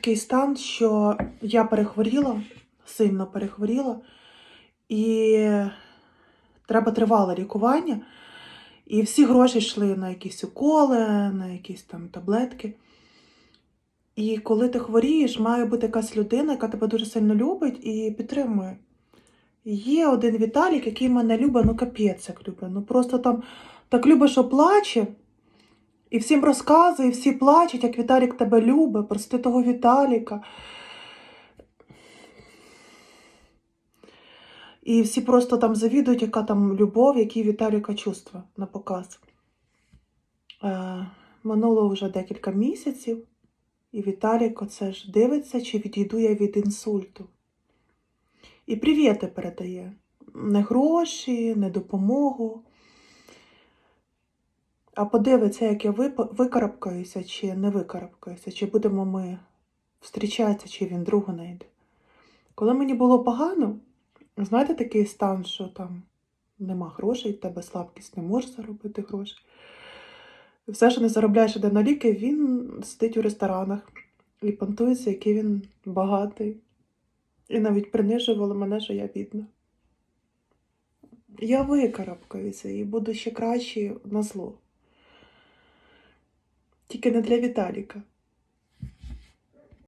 такий стан, що я перехворіла, сильно перехворіла, і треба тривале лікування. І всі гроші йшли на якісь уколи, на якісь там таблетки. І коли ти хворієш, має бути якась людина, яка тебе дуже сильно любить і підтримує. Є один Віталік, який мене любить, ну капець як любить. Ну просто там так любить, що плаче. І всім розказує, і всі плачуть, як Віталік тебе любить, прости того Віталіка. І всі просто там завідують, яка там любов, які Віталіка чувства на показ. Е, минуло вже декілька місяців, і Віталік оце ж дивиться, чи відійду я від інсульту. І привіти передає. Не гроші, не допомогу. А подивиться, як я викарабкаюся, чи не викарабкаюся, чи будемо ми зустрічатися, чи він другу знайде. Коли мені було погано, знаєте такий стан, що там нема грошей, тебе слабкість, не можеш заробити гроші. Все, що не заробляєш іде на ліки, він сидить у ресторанах і понтується, який він багатий. І навіть принижували мене, що я бідна. Я викарабкаюся і буду ще краще на зло. Тільки не для Віталіка.